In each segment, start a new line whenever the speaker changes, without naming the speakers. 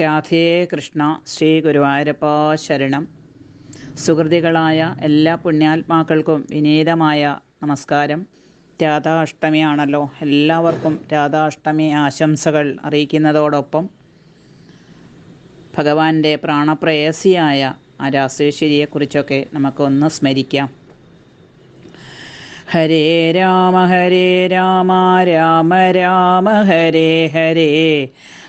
രാധേ കൃഷ്ണ ശ്രീ ഗുരുവായൂരപ്പ ശരണം. സുഹൃതികളായ എല്ലാ പുണ്യാത്മാക്കൾക്കും വിനീതമായ നമസ്കാരം. രാധാഷ്ടമിയാണല്ലോ എല്ലാവർക്കും രാധാഷ്ടമി ആശംസകൾ അറിയിക്കുന്നതോടൊപ്പം ഭഗവാന്റെ പ്രാണപ്രേയസിയായ ആ രാസേശ്വരിയെക്കുറിച്ചൊക്കെ നമുക്കൊന്ന് സ്മരിക്കാം. ഹരേ രാമ ഹരേ രാമ രാമ രാമ ഹരേ ഹരേ.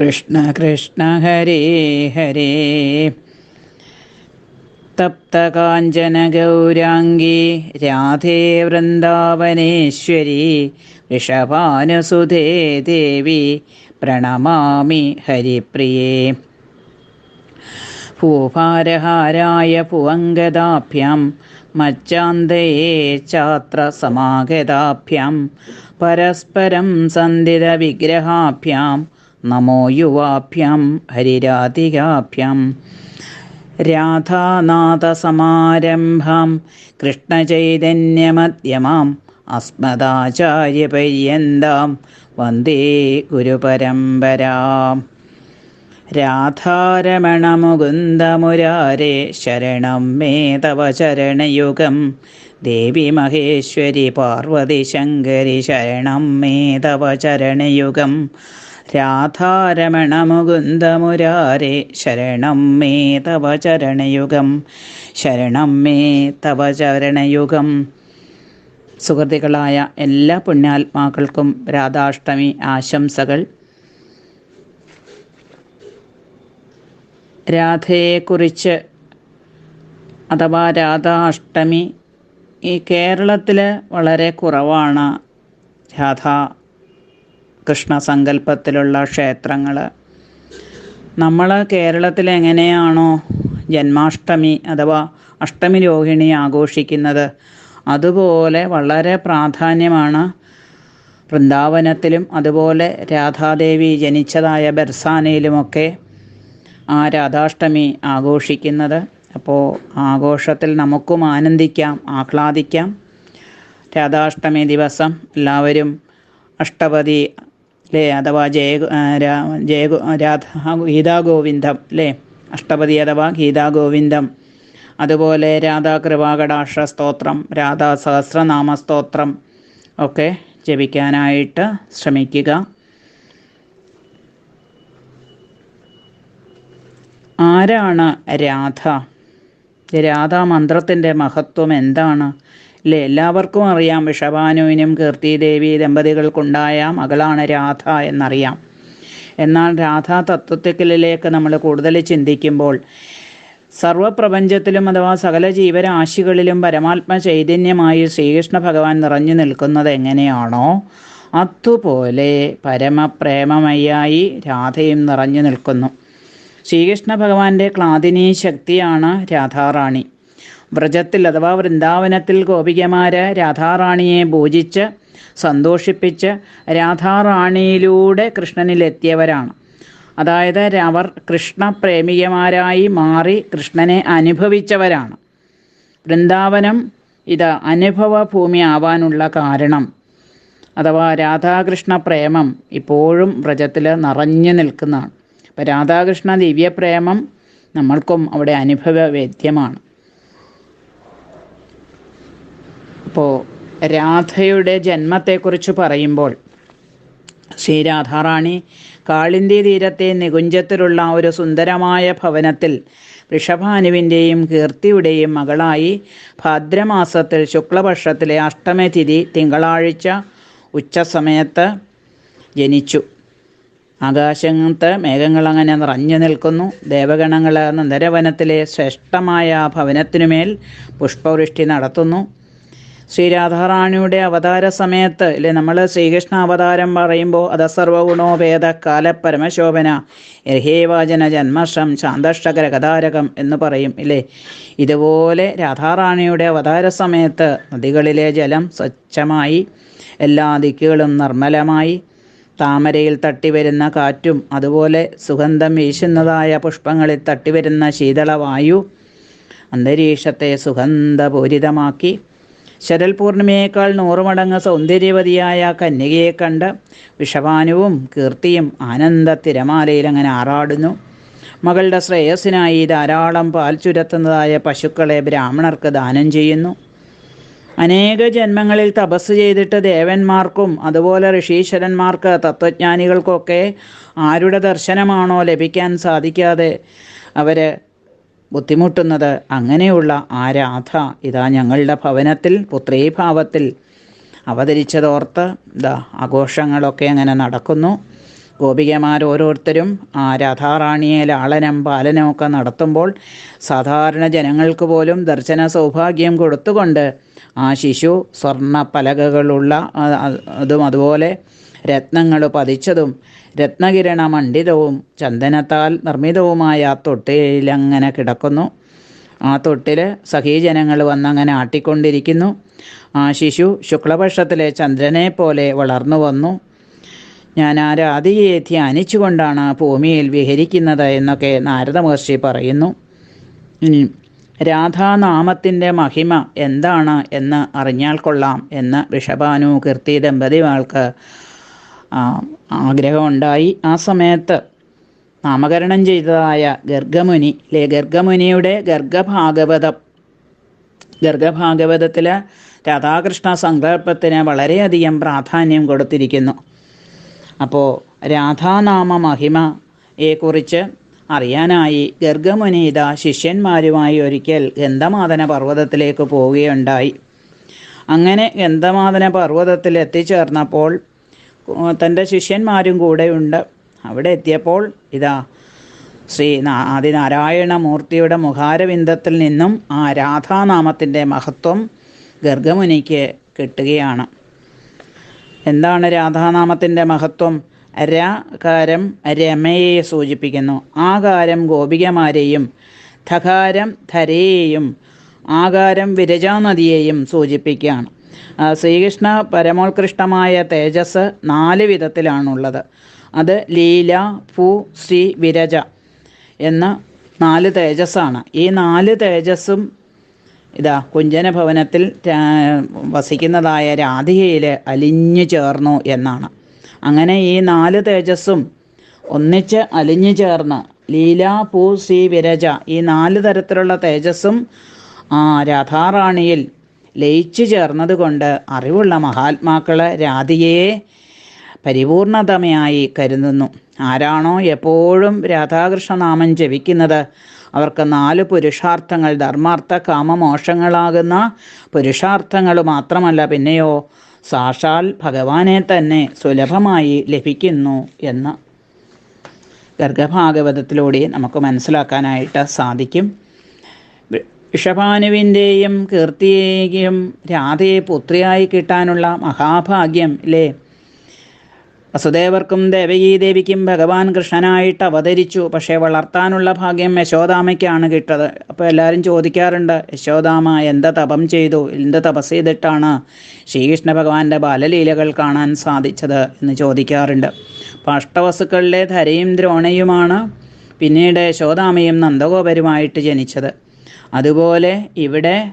കൃഷ്ണ കൃഷ്ണ ഹരേ ഹരേ. തപ്തകാഞ്ചനഗൗരാംഗി രാധേ വൃന്ദാവനേശ്വരി വൃഷഭാനുസുധേ ദേവി പ്രണമാമി ഹരിപ്രിയേ. ഭൂഭാരഹാരായ ഭുവങ്കദാഭ്യാം മച്ചാന്തയേ ചാത്ര സമാഗതാഭ്യാം പരസ്പരം സന്ധിതവിഗ്രഹാഭ്യാം നമോ യുവാഭ്യം ഹരിരാധികാഭ്യാം രാധാനാഥസമാരംഭം കൃഷ്ണചൈതന്യമധ്യമാം അസ്മദാചാര്യപര്യന്താം വന്ദേ ഗുരുപരമ്പരാം. രാധാരമണമുകുന്ദമുരാരേ ശരണം മേ തവ ചരണയുഗം ദേവി മഹേശ്വരി പാർവതി ശങ്കരി ശരണം മേ തവ ചരണയുഗം. രാധാരമണമുകുന്ദമുരാരേ ശരണം മേ തവ ചരണയുഗം. ശരണം മേ തവ ചരണയുഗം. സുഹൃത്തുക്കളായ എല്ലാ പുണ്യാത്മാക്കൾക്കും രാധാഷ്ടമി ആശംസകൾ. രാധയെക്കുറിച്ച് അഥവാ രാധാഷ്ടമി ഈ കേരളത്തിൽ വളരെ കുറവാണ് രാധാ. കൃഷ്ണ സങ്കല്പത്തിലുള്ള ക്ഷേത്രങ്ങൾ നമ്മൾ കേരളത്തിൽ എങ്ങനെയാണോ ജന്മാഷ്ടമി അഥവാ അഷ്ടമി രോഹിണി ആഘോഷിക്കുന്നത് അതുപോലെ വളരെ പ്രാധാന്യമാണ് വൃന്ദാവനത്തിലും അതുപോലെ രാധാദേവി ജനിച്ചതായ ബർസാനയിലുമൊക്കെ ആ രാധാഷ്ടമി ആഘോഷിക്കുന്നത്. അപ്പോൾ ആഘോഷത്തിൽ നമുക്കും ആനന്ദിക്കാം ആഹ്ലാദിക്കാം. രാധാഷ്ടമി ദിവസം എല്ലാവരും അഷ്ടപതി അല്ലേ അഥവാ ജയ ജയ രാധ ഗീതാഗോവിന്ദം അല്ലേ അഷ്ടപതി അഥവാ ഗീതാഗോവിന്ദം അതുപോലെ രാധാ കൃപാകടാക്ഷ സ്തോത്രം രാധാ സഹസ്രനാമ സ്തോത്രം ഒക്കെ ജപിക്കാനായിട്ട് ശ്രമിക്കുക. ആരാണ് രാധ? രാധാ മന്ത്രത്തിന്റെ മഹത്വം എന്താണ്? അല്ലേ എല്ലാവർക്കും അറിയാം വിഷഭാനുവിനും കീർത്തിദേവി ദമ്പതികൾക്കുണ്ടായ മകളാണ് രാധ എന്നറിയാം. എന്നാൽ രാധാ തത്വത്തിക്കലിലേക്ക് നമ്മൾ കൂടുതൽ ചിന്തിക്കുമ്പോൾ സർവപ്രപഞ്ചത്തിലും അഥവാ സകല ജീവരാശികളിലും പരമാത്മ ചൈതന്യമായി ശ്രീകൃഷ്ണ ഭഗവാൻ നിറഞ്ഞു നിൽക്കുന്നത് എങ്ങനെയാണോ അതുപോലെ പരമപ്രേമമയായി രാധയും നിറഞ്ഞു നിൽക്കുന്നു. ശ്രീകൃഷ്ണ ഭഗവാന്റെ ക്ലാദിനി ശക്തിയാണ് രാധാറാണി. വ്രജത്തിൽ അഥവാ വൃന്ദാവനത്തിൽ ഗോപികമാര് രാധാറാണിയെ പൂജിച്ച് സന്തോഷിപ്പിച്ച് രാധാറാണിയിലൂടെ കൃഷ്ണനിലെത്തിയവരാണ്. അതായത് അവർ കൃഷ്ണപ്രേമികമാരായി മാറി കൃഷ്ണനെ അനുഭവിച്ചവരാണ്. വൃന്ദാവനം ഇത് അനുഭവ ഭൂമി ആവാനുള്ള കാരണം. അഥവാ രാധാകൃഷ്ണ പ്രേമം ഇപ്പോഴും വ്രജത്തിൽ നിറഞ്ഞു നിൽക്കുന്നതാണ്. അപ്പോൾ രാധാകൃഷ്ണ ദിവ്യപ്രേമം നമ്മൾക്കും അവിടെ അനുഭവവേദ്യമാണ്. അപ്പോൾ രാധയുടെ ജന്മത്തെക്കുറിച്ച് പറയുമ്പോൾ ശ്രീരാധാറാണി കാളിന്തി തീരത്തെ നികുഞ്ചത്തിലുള്ള ഒരു സുന്ദരമായ ഭവനത്തിൽ ഋഷഭാനുവിന്റെയും കീർത്തിയുടെയും മകളായി ഭാദ്രമാസത്തിൽ ശുക്ലപക്ഷത്തിലെ അഷ്ടമ തിഥി തിങ്കളാഴ്ച ഉച്ചസമയത്ത് ജനിച്ചു. ആകാശത്ത് മേഘങ്ങൾ അങ്ങനെ നിറഞ്ഞു നിൽക്കുന്നു. ദേവഗണങ്ങൾ നന്ദരവനത്തിലെ ശ്രേഷ്ഠമായ ഭവനത്തിനുമേൽ പുഷ്പവൃഷ്ടി നടത്തുന്നു. ശ്രീരാധാറാണിയുടെ അവതാര സമയത്ത് അല്ലെ നമ്മൾ ശ്രീകൃഷ്ണ അവതാരം പറയുമ്പോൾ അധസർവഗുണോപേത കാല പരമശോഭന യഹേവാചന ജന്മഷം ശാന്തഷ്ടകര കഥാരകം എന്ന് പറയും ഇല്ലേ. ഇതുപോലെ രാധാറാണിയുടെ അവതാര സമയത്ത് നദികളിലെ ജലം സ്വച്ഛമായി എല്ലാ ദിക്കുകളും നിർമ്മലമായി താമരയിൽ തട്ടിവരുന്ന കാറ്റും അതുപോലെ സുഗന്ധം വീശുന്നതായ പുഷ്പങ്ങളിൽ തട്ടിവരുന്ന ശീതളവായു അന്തരീക്ഷത്തെ സുഗന്ധപൂരിതമാക്കി ശരൽ പൂർണിമയേക്കാൾ നൂറുമടങ്ങ് സൗന്ദര്യവതിയായ കന്യകയെ കണ്ട് വിഷവാനുവും കീർത്തിയും ആനന്ദ തിരമാലയിൽ അങ്ങനെ ആറാടുന്നു. മകളുടെ ശ്രേയസ്സിനായി ധാരാളം പാൽ ചുരത്തുന്നതായ പശുക്കളെ ബ്രാഹ്മണർക്ക് ദാനം ചെയ്യുന്നു. അനേക ജന്മങ്ങളിൽ തപസ് ചെയ്തിട്ട് ദേവന്മാർക്കും അതുപോലെ ഋഷീശ്വരന്മാർക്ക് തത്വജ്ഞാനികൾക്കൊക്കെ ആരുടെ ദർശനമാണോ ലഭിക്കാൻ സാധിക്കാതെ അവർ ബുദ്ധിമുട്ടുന്നത് അങ്ങനെയുള്ള ആ രാധ ഇതാ ഞങ്ങളുടെ ഭവനത്തിൽ പുത്രീഭാവത്തിൽ അവതരിച്ചതോർത്ത് ഇതാ ആഘോഷങ്ങളൊക്കെ അങ്ങനെ നടക്കുന്നു. ഗോപികമാർ ഓരോരുത്തരും ആ രാധാറാണിയെ ലാളനം പാലനമൊക്കെ നടത്തുമ്പോൾ സാധാരണ ജനങ്ങൾക്ക് പോലും ദർശന സൗഭാഗ്യം കൊടുത്തുകൊണ്ട് ആ ശിശു സ്വർണ പലകകളുള്ള അതും അതുപോലെ രത്നങ്ങൾ പതിച്ചതും രത്നകിരണ മണ്ഡിതവും ചന്ദനത്താൽ നിർമ്മിതവുമായ ആ തൊട്ടിലങ്ങനെ കിടക്കുന്നു. ആ തൊട്ടിൽ സഹീജനങ്ങൾ വന്നങ്ങനെ ആട്ടിക്കൊണ്ടിരിക്കുന്നു. ആ ശിശു ശുക്ലപക്ഷത്തിലെ ചന്ദ്രനെ പോലെ വളർന്നു വന്നു. ഞാൻ ആ രാധികയെ ധ്യാനിച്ചുകൊണ്ടാണ് ഭൂമിയിൽ വിഹരിക്കുന്നത് എന്നൊക്കെ നാരദ മഹർഷി പറയുന്നു. ഇനി രാധാനാമത്തിന്റെ മഹിമ എന്താണ് എന്ന് അറിഞ്ഞാൽ കൊള്ളാം എന്ന് ഋഷഭാനു കീർത്തി ദമ്പതിമാൾക്ക് ആഗ്രഹമുണ്ടായി. ആ സമയത്ത് നാമകരണം ചെയ്തതായ ഗർഗമുനി അല്ലെ ഗർഗമുനിയുടെ ഗർഗഭാഗവതം. ഗർഗഭാഗവതത്തിൽ രാധാകൃഷ്ണ സങ്കല്പത്തിന് വളരെയധികം പ്രാധാന്യം കൊടുത്തിരിക്കുന്നു. അപ്പോൾ രാധാനാമ മഹിമയെക്കുറിച്ച് അറിയാനായി ഗർഗമുനീത ശിഷ്യന്മാരുമായി ഒരിക്കൽ ഗന്ധമാതന പർവതത്തിലേക്ക് പോവുകയുണ്ടായി. അങ്ങനെ ഗന്ധമാതന പർവതത്തിൽ എത്തിച്ചേർന്നപ്പോൾ തന്റെ ശിഷ്യന്മാരും കൂടെയുണ്ട്. അവിടെ എത്തിയപ്പോൾ ഇതാ ശ്രീ ആദിനാരായണ മൂർത്തിയുടെ മുഖാരവിന്ദത്തിൽ നിന്നും ആ രാധാനാമത്തിന്റെ മഹത്വം ഗർഗമുനിക്ക് കിട്ടുകയാണ്. എന്താണ് രാധാനാമത്തിന്റെ മഹത്വം? രകാരം രമയെ സൂചിപ്പിക്കുന്നു. ആകാരം ഗോപികമാരെയും ധകാരം ധരയെയും ആകാരം വിരജാനദിയെയും സൂചിപ്പിക്കുകയാണ്. ശ്രീകൃഷ്ണ പരമോത്കൃഷ്ടമായ തേജസ് നാല് വിധത്തിലാണുള്ളത്. അത് ലീല ഭൂ ശ്രീ വിരജ എന്ന നാല് തേജസ്സാണ്. ഈ നാല് തേജസ്സും ഇതാ കുഞ്ചന ഭവനത്തിൽ വസിക്കുന്നതായ രാധികയിൽ അലിഞ്ഞു ചേർന്നു എന്നാണ്. അങ്ങനെ ഈ നാല് തേജസ്സും ഒന്നിച്ച് അലിഞ്ഞു ചേർന്ന് ലീല പൂ സി വിരജ ഈ നാല് തരത്തിലുള്ള തേജസ്സും ആ രാധാറാണിയിൽ ലയിച്ചു ചേർന്നതുകൊണ്ട് അറിവുള്ള മഹാത്മാക്കൾ രാധയെ പരിപൂർണതമയായി കരുതുന്നു. ആരാണോ എപ്പോഴും രാധാകൃഷ്ണനാമം ജപിക്കുന്നത് അവർക്ക് നാല് പുരുഷാർത്ഥങ്ങൾ ധർമാർത്ഥ കാമമോഷങ്ങളാകുന്ന പുരുഷാർത്ഥങ്ങൾ മാത്രമല്ല പിന്നെയോ സാക്ഷാൽ ഭഗവാനെ തന്നെ സുലഭമായി ലഭിക്കുന്നു എന്ന് ഗർഗഭാഗവതത്തിലൂടെ നമുക്ക് മനസ്സിലാക്കാനായിട്ട് സാധിക്കും. വിഷഭാനുവിന്റെയും കീർത്തിയെയും രാധയെ പുത്രിയായി കിട്ടാനുള്ള മഹാഭാഗ്യം അല്ലേ വസുദേവർക്കും ദേവകീ ദേവിക്കും ഭഗവാൻ കൃഷ്ണനായിട്ട് അവതരിച്ചു. പക്ഷേ വളർത്താനുള്ള ഭാഗ്യം യശോദാമയ്ക്കാണ് കിട്ടത്. അപ്പോൾ എല്ലാവരും ചോദിക്കാറുണ്ട് യശോദാമ എന്ത് തപം ചെയ്തു? എന്ത് തപസ് ചെയ്തിട്ടാണ് ശ്രീകൃഷ്ണ ഭഗവാന്റെ ബാലലീലകൾ കാണാൻ സാധിച്ചത് എന്ന് ചോദിക്കാറുണ്ട്. അപ്പോൾ അഷ്ടവസുക്കളിലെ ധരയും ദ്രോണയുമാണ് പിന്നീട് യശോദാമയും നന്ദഗോപരുമായിട്ട് ജനിച്ചത്. അതുപോലെ ഇവിടെ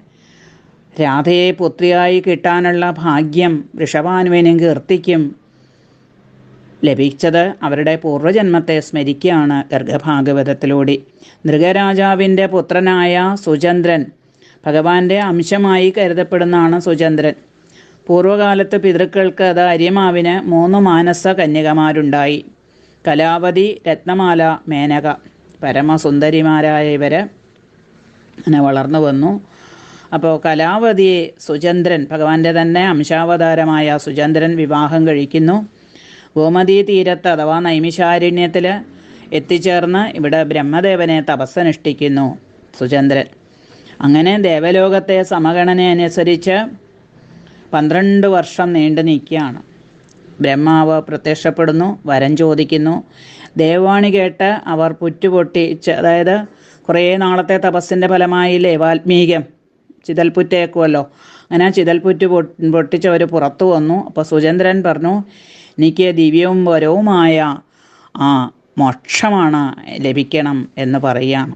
രാധയെ പുത്രിയായി കിട്ടാനുള്ള ഭാഗ്യം വൃഷഭാനുവിനും കീർത്തിക്കും ലഭിച്ചത് അവരുടെ പൂർവജന്മത്തെ സ്മരിക്കുകയാണ് ഗർഗഭാഗവതത്തിലൂടെ. നൃഗരാജാവിന്റെ പുത്രനായ സുചന്ദ്രൻ ഭഗവാന്റെ അംശമായി കരുതപ്പെടുന്നതാണ് സുചന്ദ്രൻ. പൂർവകാലത്ത് പിതൃക്കൾക്ക് അത് അര്യമാവിന് മൂന്ന് മാനസ കന്യകമാരുണ്ടായി. കലാവതി രത്നമാല മേനക പരമസുന്ദരിമാരായ ഇവർ അങ്ങനെ വളർന്നു വന്നു. അപ്പോൾ കലാവതിയെ സുചന്ദ്രൻ ഭഗവാന്റെ തന്നെ അംശാവതാരമായ സുചന്ദ്രൻ വിവാഹം കഴിക്കുന്നു. ഗോമതി തീരത്ത് അഥവാ നൈമിശാരണ്യത്തിൽ എത്തിച്ചേർന്ന് ഇവിടെ ബ്രഹ്മദേവനെ തപസ്സനുഷ്ഠിക്കുന്നു സുചന്ദ്രൻ. അങ്ങനെ ദേവലോകത്തെ സമഗണന അനുസരിച്ച് പന്ത്രണ്ട് വർഷം നീണ്ടു നിൽക്കുകയാണ്. ബ്രഹ്മാവ് പ്രത്യക്ഷപ്പെടുന്നു വരം ചോദിക്കുന്നു. ദേവാണി കേട്ട് അവർ പുറ്റുപൊട്ടിച്ച് അതായത് കുറേ നാളത്തെ തപസ്സിന്റെ ഫലമായില്ലേ വാൽമീകം? ചിതൽപുറ്റേക്കുമല്ലോ അങ്ങനെ ചിതൽപുറ്റ് പൊട്ടിച്ച് പൊട്ടിച്ചവർ പുറത്തു വന്നു. അപ്പോൾ സുചന്ദ്രൻ പറഞ്ഞു എനിക്ക് ദിവ്യവും വരവുമായ ആ മോക്ഷമാണ് ലഭിക്കണം എന്ന് പറയുകയാണ്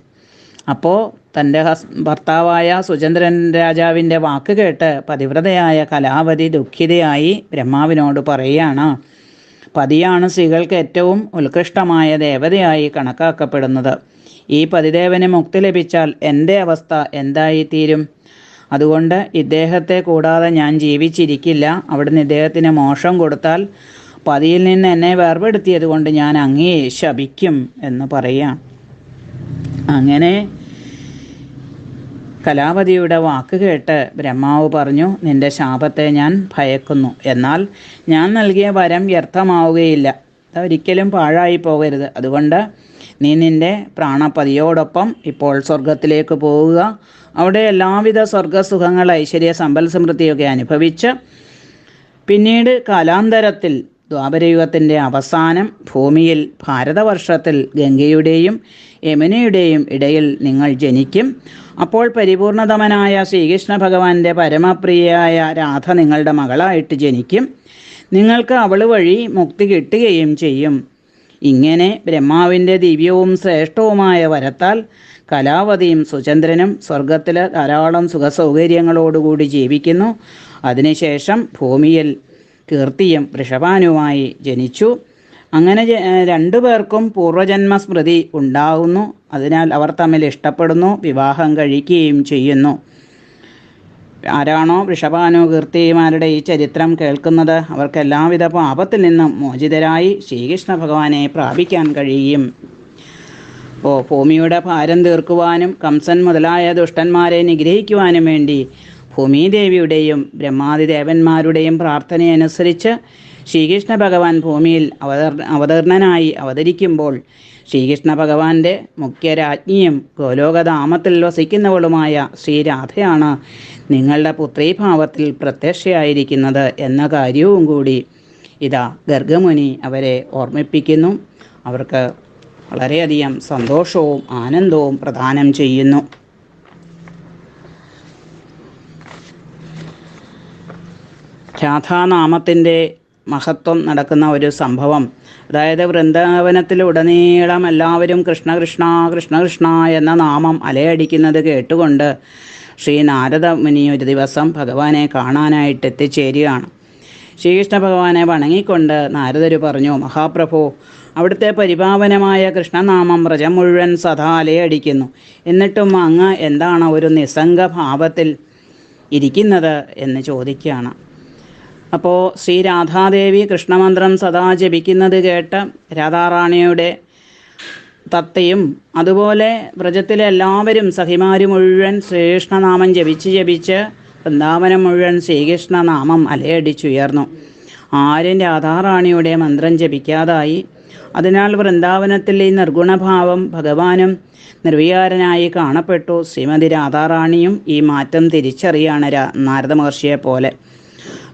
അപ്പോൾ തന്റെ ഹസ് ഭർത്താവായ സുചന്ദ്രൻ രാജാവിന്റെ വാക്ക് കേട്ട് പതിവ്രതയായ കലാവതി ദുഃഖിതയായി ബ്രഹ്മാവിനോട് പറയുകയാണ് പതിയാണ് സ്ത്രീകൾക്ക് ഏറ്റവും ഉത്കൃഷ്ടമായ ദേവതയായി കണക്കാക്കപ്പെടുന്നത്. ഈ പതിദേവന് മുക്തി ലഭിച്ചാൽ എന്റെ അവസ്ഥ എന്തായിത്തീരും? അതുകൊണ്ട് ഇദ്ദേഹത്തെ കൂടാതെ ഞാൻ ജീവിച്ചിരിക്കില്ല. അവിടുന്ന് ഇദ്ദേഹത്തിന് മോഷം കൊടുത്താൽ പതിയിൽ നിന്ന് എന്നെ വേർപെടുത്തിയത് കൊണ്ട് ഞാൻ അങ്ങേ ശപിക്കും എന്ന് പറയാം. അങ്ങനെ കലാപതിയുടെ വാക്ക് കേട്ട് ബ്രഹ്മാവ് പറഞ്ഞു നിന്റെ ശാപത്തെ ഞാൻ ഭയക്കുന്നു. എന്നാൽ ഞാൻ നൽകിയ വരം വ്യർത്ഥമാവുകയില്ല. അതൊരിക്കലും പാഴായി പോകരുത്. അതുകൊണ്ട് നീ നിന്റെ പ്രാണപതിയോടൊപ്പം ഇപ്പോൾ സ്വർഗത്തിലേക്ക് പോവുക. അവിടെ എല്ലാവിധ സ്വർഗസുഖങ്ങൾ ഐശ്വര്യ സമ്പൽ സമൃദ്ധിയൊക്കെ അനുഭവിച്ച് പിന്നീട് കാലാന്തരത്തിൽ ദ്വാപരയുഗത്തിന്റെ അവസാനം ഭൂമിയിൽ ഭാരതവർഷത്തിൽ ഗംഗയുടെയും യമുനയുടെയും ഇടയിൽ നിങ്ങൾ ജനിക്കും. അപ്പോൾ പരിപൂർണതമനായ ശ്രീകൃഷ്ണ ഭഗവാന്റെ പരമപ്രിയയായ രാധ നിങ്ങളുടെ മകളായിട്ട് ജനിക്കും. നിങ്ങൾക്ക് അവൾ വഴി മുക്തി കിട്ടുകയും ചെയ്യും. ഇങ്ങനെ ബ്രഹ്മാവിന്റെ ദിവ്യവും ശ്രേഷ്ഠവുമായ വരത്താൽ കലാവതിയും സുചന്ദ്രനും സ്വർഗത്തിൽ ധാരാളം സുഖസൗകര്യങ്ങളോടുകൂടി ജീവിക്കുന്നു. അതിനുശേഷം ഭൂമിയിൽ കീർത്തിയും വൃഷഭാനുമായി ജനിച്ചു. അങ്ങനെ രണ്ടു പേർക്കും പൂർവജന്മ സ്മൃതി ഉണ്ടാകുന്നു. അതിനാൽ അവർ തമ്മിൽ ഇഷ്ടപ്പെടുന്നു വിവാഹം കഴിക്കുകയും ചെയ്യുന്നു. ആരാണോ വൃഷഭാനു കീർത്തിമാരുടെ ഈ ചരിത്രം കേൾക്കുന്നത് അവർക്ക് എല്ലാവിധ പാപത്തിൽ നിന്നും മോചിതരായി ശ്രീകൃഷ്ണ ഭഗവാനെ പ്രാപിക്കാൻ കഴിയും. ഓ ഭൂമിയുടെ ഭാരം തീർക്കുവാനും കംസൻ മുതലായ ദുഷ്ടന്മാരെ നിഗ്രഹിക്കുവാനും വേണ്ടി ഭൂമിദേവിയുടെയും ബ്രഹ്മാതിദേവന്മാരുടെയും പ്രാർത്ഥനയനുസരിച്ച് ശ്രീകൃഷ്ണ ഭഗവാൻ ഭൂമിയിൽ അവതർ അവതീർണനായി അവതരിക്കുമ്പോൾ ശ്രീകൃഷ്ണ ഭഗവാന്റെ മുഖ്യരാജ്ഞിയും ഗോലോകധാമത്തിൽ വസിക്കുന്നവളുമായ ശ്രീരാധയാണ് നിങ്ങളുടെ പുത്രീഭാവത്തിൽ പ്രത്യക്ഷയായിരിക്കുന്നത് എന്ന കാര്യവും കൂടി ഇതാ ഗർഗമുനി അവരെ ഓർമ്മിപ്പിക്കുന്നു. അവർക്ക് വളരെയധികം സന്തോഷവും ആനന്ദവും പ്രദാനം ചെയ്യുന്നു. രാധാനാമത്തിന്റെ മഹത്വം നടക്കുന്ന ഒരു സംഭവം. അതായത് വൃന്ദാവനത്തിലുടനീളം എല്ലാവരും കൃഷ്ണ കൃഷ്ണ കൃഷ്ണ കൃഷ്ണ എന്ന നാമം അലയടിക്കുന്നത് കേട്ടുകൊണ്ട് ശ്രീ നാരദ മുനി ഒരു ദിവസം ഭഗവാനെ കാണാനായിട്ട് എത്തിച്ചേരുകയാണ്. ശ്രീകൃഷ്ണ ഭഗവാനെ വണങ്ങിക്കൊണ്ട് നാരദര് പറഞ്ഞു മഹാപ്രഭു അവിടുത്തെ പരിപാവനമായ കൃഷ്ണനാമം വ്രജം മുഴുവൻ സദാ അലയടിക്കുന്നു. എന്നിട്ടും അങ്ങ് എന്താണ് ഒരു നിസ്സംഗ ഭാവത്തിൽ ഇരിക്കുന്നത്? എന്ന് ചോദിക്കുകയാണ്. അപ്പോൾ ശ്രീ രാധാദേവി കൃഷ്ണമന്ത്രം സദാ ജപിക്കുന്നത് കേട്ട രാധാറാണിയുടെ തത്തയും അതുപോലെ വ്രജത്തിലെ എല്ലാവരും സഖിമാര് മുഴുവൻ ശ്രീകൃഷ്ണനാമം ജപിച്ച് ജപിച്ച് വൃന്ദാവനം മുഴുവൻ ശ്രീകൃഷ്ണനാമം അലയടിച്ചുയർന്നു. ആരും രാധാറാണിയുടെ മന്ത്രം ജപിക്കാതായി. അതിനാൽ വൃന്ദാവനത്തിൽ ഈ നിർഗുണഭാവം ഭഗവാനും നിർവികാരനായി കാണപ്പെട്ടു ശ്രീമതി രാധാറാണിയും ഈ മാറ്റം തിരിച്ചറിയാണ് നാരദ മഹർഷിയെ പോലെ.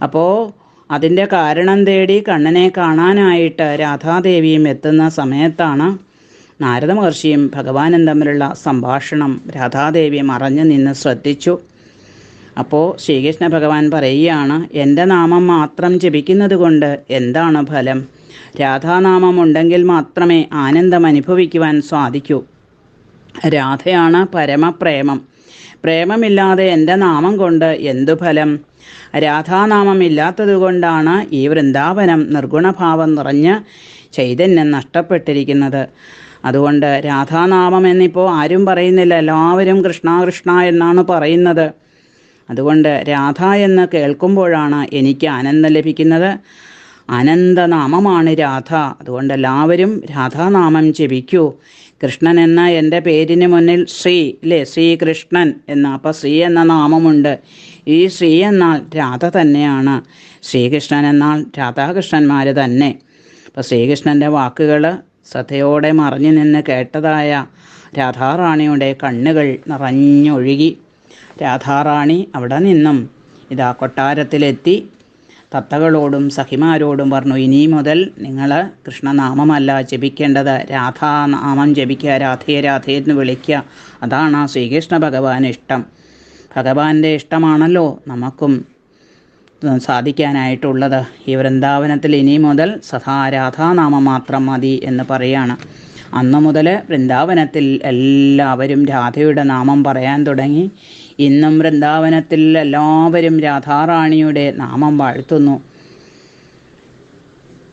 അപ്പോൾ അതിന്റെ കാരണം തേടി കണ്ണനെ കാണാനായിട്ട് രാധാദേവിയും എത്തുന്ന സമയത്താണ് നാരദ മഹർഷിയും ഭഗവാനും തമ്മിലുള്ള സംഭാഷണം രാധാദേവി മറഞ്ഞു നിന്ന് ശ്രദ്ധിച്ചു. അപ്പോൾ ശ്രീകൃഷ്ണ ഭഗവാൻ പറയുകയാണ് എന്റെ നാമം മാത്രം ജപിക്കുന്നത് കൊണ്ട് എന്താണ് ഫലം? രാധാനാമം ഉണ്ടെങ്കിൽ മാത്രമേ ആനന്ദം അനുഭവിക്കുവാൻ സാധിക്കൂ. രാധയാണ് പരമപ്രേമം. പ്രേമമില്ലാതെ എന്റെ നാമം കൊണ്ട് എന്തു ഫലം? രാധാനാമം ഇല്ലാത്തതുകൊണ്ടാണ് ഈ വൃന്ദാവനം നിർഗുണഭാവം നിറഞ്ഞ് ചൈതന്യം നഷ്ടപ്പെട്ടിരിക്കുന്നത്. അതുകൊണ്ട് രാധാനാമം എന്നിപ്പോൾ ആരും പറയുന്നില്ല. എല്ലാവരും കൃഷ്ണ കൃഷ്ണ എന്നാണ് പറയുന്നത്. അതുകൊണ്ട് രാധ എന്ന് കേൾക്കുമ്പോഴാണ് എനിക്ക് ആനന്ദം ലഭിക്കുന്നത്. ആനന്ദനാമമാണ് രാധ. അതുകൊണ്ട് എല്ലാവരും രാധാനാമം ജപിക്കൂ. കൃഷ്ണൻ എന്ന എന്റെ പേരിന് മുന്നിൽ ശ്രീ അല്ലേ ശ്രീകൃഷ്ണൻ എന്ന അപ്പം ശ്രീ എന്ന നാമമുണ്ട്. ഈ ശ്രീ എന്നാൽ രാധ തന്നെയാണ്. ശ്രീകൃഷ്ണൻ എന്നാൽ രാധാകൃഷ്ണന്മാർ തന്നെ. അപ്പം ശ്രീകൃഷ്ണന്റെ വാക്കുകൾ ശ്രദ്ധയോടെ മറിഞ്ഞു നിന്ന് കേട്ടതായ രാധാറാണിയുടെ കണ്ണുകൾ നിറഞ്ഞൊഴുകി. രാധാറാണി അവിടെ നിന്നും ഇതാ കൊട്ടാരത്തിലെത്തി തത്തകളോടും സഖിമാരോടും പറഞ്ഞു ഇനി മുതൽ നിങ്ങൾ കൃഷ്ണനാമമല്ല ജപിക്കേണ്ടത്. രാധാനാമം ജപിക്കുക രാധേ രാധേ എന്ന് വിളിക്കുക. അതാണ് ആ ശ്രീകൃഷ്ണ ഭഗവാൻ ഇഷ്ടം. ഭഗവാന്റെ ഇഷ്ടമാണല്ലോ നമുക്കും സാധിക്കാനായിട്ടുള്ളത്. ഈ വൃന്ദാവനത്തിൽ ഇനി മുതൽ സദാ രാധാനാമം മാത്രം മതി എന്ന് പറയാണ്. അന്നു മുതൽ വൃന്ദാവനത്തിൽ എല്ലാവരും രാധയുടെ നാമം പറയാൻ തുടങ്ങി. ഇന്നും വൃന്ദാവനത്തിൽ എല്ലാവരും രാധാറാണിയുടെ നാമം വാഴ്ത്തുന്നു.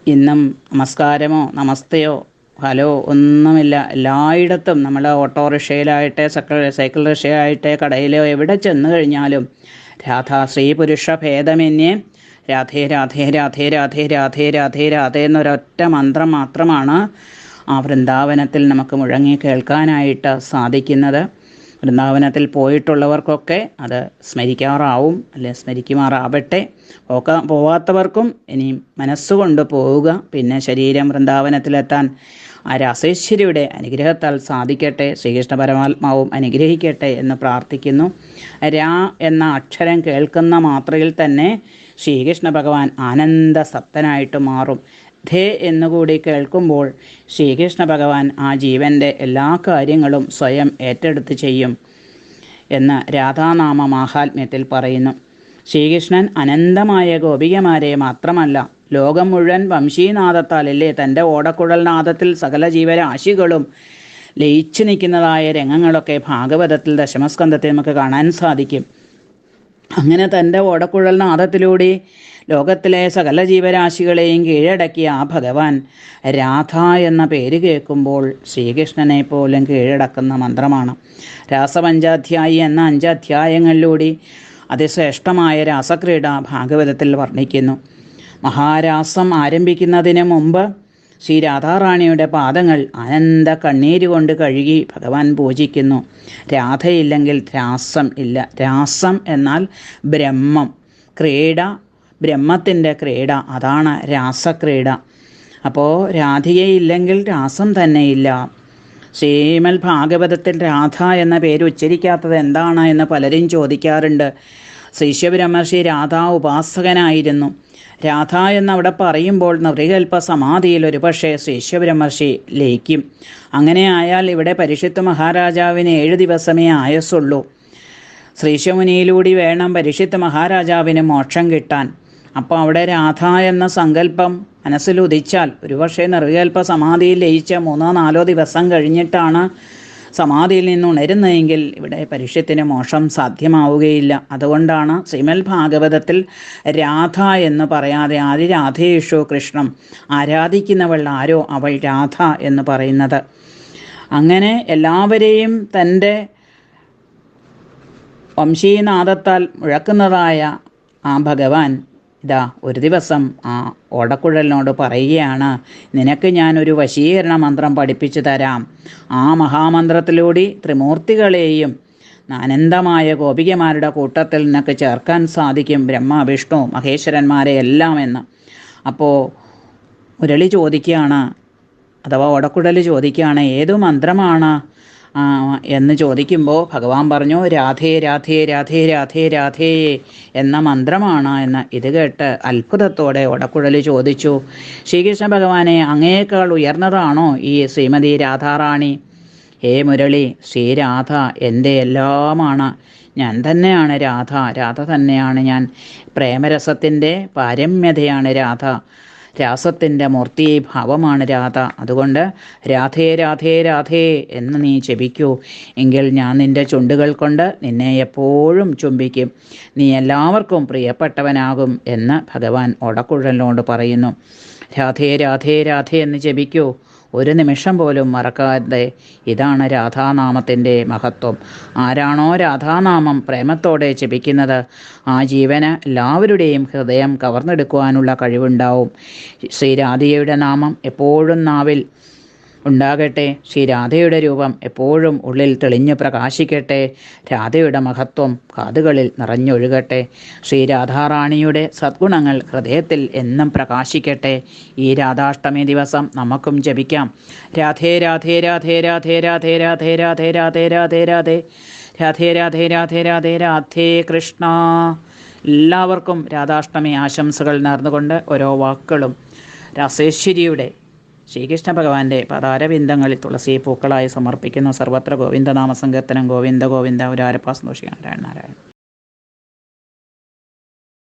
ഇന്നും നമസ്കാരമോ നമസ്തയോ ഹലോ ഒന്നുമില്ല. എല്ലായിടത്തും നമ്മൾ ഓട്ടോറിക്ഷയിലായിട്ടെ സൈക്കിൾ സൈക്കിൾ റിക്ഷയായിട്ടെ കടയിലോ എവിടെ ചെന്നു കഴിഞ്ഞാലും രാധ സ്ത്രീ പുരുഷ ഭേദമന്യേ രാധേ രാധേ രാധേ രാധേ രാധേ രാധേ രാധേ എന്നൊരൊറ്റ മന്ത്രം മാത്രമാണ് ആ വൃന്ദാവനത്തിൽ നമുക്ക് മുഴങ്ങി കേൾക്കാനായിട്ട് സാധിക്കുന്നത്. വൃന്ദാവനത്തിൽ പോയിട്ടുള്ളവർക്കൊക്കെ അത് സ്മരിക്കാറാവും അല്ലെ സ്മരിക്കുമാറാവട്ടെ. ഒക്കെ പോവാത്തവർക്കും ഇനി മനസ്സുകൊണ്ട് പോവുക. പിന്നെ ശരീരം വൃന്ദാവനത്തിലെത്താൻ ആ രാസേശ്വരിയുടെ അനുഗ്രഹത്താൽ സാധിക്കട്ടെ ശ്രീകൃഷ്ണ പരമാത്മാവും അനുഗ്രഹിക്കട്ടെ എന്ന് പ്രാർത്ഥിക്കുന്നു. രാ എന്ന അക്ഷരം കേൾക്കുന്ന മാത്രയിൽ തന്നെ ശ്രീകൃഷ്ണ ഭഗവാൻ ആനന്ദ സപ്തനായിട്ട് മാറും. ധേ എന്നുകൂടി കേൾക്കുമ്പോൾ ശ്രീകൃഷ്ണ ഭഗവാൻ ആ ജീവന്റെ എല്ലാ കാര്യങ്ങളും സ്വയം ഏറ്റെടുത്ത് ചെയ്യും എന്ന് രാധാനാമ മാഹാത്മ്യത്തിൽ പറയുന്നു. ശ്രീകൃഷ്ണൻ അനന്തമായ ഗോപികമാരെ മാത്രമല്ല ലോകം മുഴുവൻ വംശീനാഥത്താലല്ലേ തന്റെ ഓടക്കുഴൽനാഥത്തിൽ സകല ജീവരാശികളും ലയിച്ചു നിൽക്കുന്നതായ രംഗങ്ങളൊക്കെ ഭാഗവതത്തിൽ ദശമസ്കന്ധത്തിൽ നമുക്ക് കാണാൻ സാധിക്കും. അങ്ങനെ തന്റെ ഓടക്കുഴൽ നാദത്തിലൂടെ ലോകത്തിലെ സകല ജീവരാശികളെയും കീഴടക്കിയ ആ ഭഗവാൻ രാധ എന്ന പേര് കേൾക്കുമ്പോൾ ശ്രീകൃഷ്ണനെ പോലും കീഴടക്കുന്ന മന്ത്രമാണ്. രാസപഞ്ചാധ്യായി എന്ന അഞ്ചാധ്യായങ്ങളിലൂടെ അതിശ്രേഷ്ഠമായ രാസക്രീഡ ഭാഗവതത്തിൽ വർണിക്കുന്നു. മഹാരാസം ആരംഭിക്കുന്നതിന് മുമ്പ് ശ്രീ രാധാറാണിയുടെ പാദങ്ങൾ അനന്ത കണ്ണീര് കൊണ്ട് കഴുകി ഭഗവാൻ പൂജിക്കുന്നു. രാധയില്ലെങ്കിൽ രാസം ഇല്ല. രാസം എന്നാൽ ബ്രഹ്മം. ക്രീഡ ബ്രഹ്മത്തിന്റെ ക്രീഡ. അതാണ് രാസക്രീഡ. അപ്പോൾ രാധികയില്ലെങ്കിൽ രാസം തന്നെയില്ല ശ്രീമൽ ഭാഗവതത്തിൽ രാധ എന്ന പേര് ഉച്ചരിക്കാത്തത് എന്താണ് എന്ന് പലരും ചോദിക്കാറുണ്ട്. ശ്രീശ്വബ്രഹ്മർഷി രാധ ഉപാസകനായിരുന്നു. രാധ എന്നവിടെ പറയുമ്പോൾ നവ്രികൽപ്പ സമാധിയിൽ ഒരുപക്ഷെ ശേഷ്യബ്രഹ്മർഷി ലയിക്കും. അങ്ങനെ ആയാൽ ഇവിടെ പരിഷത്ത് മഹാരാജാവിന് ഏഴ് ദിവസമേ ആയസ്സുള്ളൂ. ശ്രീശമുനിയിലൂടെ വേണം പരിഷത്ത് മഹാരാജാവിന് മോക്ഷം കിട്ടാൻ. അപ്പോൾ അവിടെ രാധ എന്ന സങ്കല്പം മനസ്സിലുദിച്ചാൽ ഒരുപക്ഷെ നിർവികൽപ്പ സമാധിയിൽ ലയിച്ച മൂന്നോ നാലോ ദിവസം കഴിഞ്ഞിട്ടാണ് സമാധിയിൽ നിന്ന് ഉണരുന്നതെങ്കിൽ ഇവിടെ പരുഷ്യത്തിന് മോക്ഷം സാധ്യമാവുകയില്ല. അതുകൊണ്ടാണ് ശ്രീമൽ ഭാഗവതത്തിൽ രാധ എന്ന് പറയാതെ ആദി രാധേഷു കൃഷ്ണം ആരാധിക്കുന്നവൾ ആരോ അവൾ രാധ എന്ന് പറയുന്നത്. അങ്ങനെ എല്ലാവരെയും തന്റെ വംശീനാദത്താൽ മുഴക്കുന്നതായ ആ ഭഗവാൻ ഇതാ ഒരു ദിവസം ആ ഓടക്കുഴലിനോട് പറയുകയാണ് നിനക്ക് ഞാനൊരു വശീകരണ മന്ത്രം പഠിപ്പിച്ചു തരാം. ആ മഹാമന്ത്രത്തിലൂടെ ത്രിമൂർത്തികളെയും അനന്തമായ ഗോപികമാരുടെ കൂട്ടത്തിൽ നിനക്ക് ചേർക്കാൻ സാധിക്കും ബ്രഹ്മ വിഷ്ണു മഹേശ്വരന്മാരെ എല്ലാം എന്ന്. അപ്പോൾ മുരളി ചോദിക്കുകയാണ് അഥവാ ഓടക്കുഴൽ ചോദിക്കുകയാണ് ഏതു മന്ത്രമാണ് എന്ന് ചോദിക്കുമ്പോൾ ഭഗവാൻ പറഞ്ഞു രാധേ രാധേ രാധേ രാധേ രാധേ എന്ന മന്ത്രമാണ് എന്ന്. ഇത് കേട്ട് അത്ഭുതത്തോടെ ഒടക്കുഴൽ ചോദിച്ചു. ശ്രീകൃഷ്ണ ഭഗവാനെ അങ്ങേക്കാൾ ഉയർന്നതാണോ ഈ ശ്രീമതി രാധാറാണി? ഹേ മുരളി ശ്രീരാധ എന്റെ എല്ലാമാണ്. ഞാൻ തന്നെയാണ് രാധ. രാധ തന്നെയാണ് ഞാൻ. പ്രേമരസത്തിന്റെ പാരമ്യതയാണ് രാധ. രാസത്തിന്റെ മൂർത്തി ഭാവമാണ് രാധ. അതുകൊണ്ട് രാധേ രാധേ രാധേ എന്ന് നീ ചെപിക്കൂ എങ്കിൽ ഞാൻ നിന്റെ ചുണ്ടുകൾ കൊണ്ട് നിന്നെ എപ്പോഴും ചുംബിക്കും. നീ എല്ലാവർക്കും പ്രിയപ്പെട്ടവനാകും എന്ന് ഭഗവാൻ ഒടക്കുഴലിനോട് പറയുന്നു. രാധേ രാധേ രാധേ എന്ന് ജപിക്കൂ. ഒരു നിമിഷം പോലും മറക്കാതെ ഇതാണ് രാധാനാമത്തിന്റെ മഹത്വം. ആരാണോ രാധാനാമം പ്രേമത്തോടെ ജപിക്കുന്നത് ആ ജീവന് എല്ലാവരുടെയും ഹൃദയം കവർന്നെടുക്കുവാനുള്ള കഴിവുണ്ടാവും. ശ്രീരാധികയുടെ നാമം എപ്പോഴും നാവിൽ ഉണ്ടാകട്ടെ ശ്രീ രാധയുടെ രൂപം എപ്പോഴും ഉള്ളിൽ തെളിഞ്ഞു പ്രകാശിക്കട്ടെ രാധയുടെ മഹത്വം കാതുകളിൽ നിറഞ്ഞൊഴുകട്ടെ ശ്രീ രാധാറാണിയുടെ സദ്ഗുണങ്ങൾ ഹൃദയത്തിൽ എന്നും പ്രകാശിക്കട്ടെ ഈ രാധാഷ്ടമി ദിവസം നമുക്കും ജപിക്കാം രാധേ രാധേ രാധേ രാധേ രാധേ രാധേ രാധേ രാധേ രാധേ രാധേ രാധേ രാധേ രാധേ രാധേ രാധേ കൃഷ്ണ എല്ലാവർക്കും രാധാഷ്ടമി ആശംസകൾ നേർന്നുകൊണ്ട് ഓരോ വാക്കുകളും രാസേശ്വരിയുടെ ശ്രീകൃഷ്ണ ഭഗവാന്റെ പതാരബിന്ദങ്ങളിൽ തുളസി പൂക്കളായി സമർപ്പിക്കുന്ന സർവത്ര ഗോവിന്ദനാമ സങ്കീർത്തനം ഗോവിന്ദ ഗോവിന്ദ ഒരു ആരപ്പാ സന്തോഷിക്കാൻ നാരായണ നാരായണ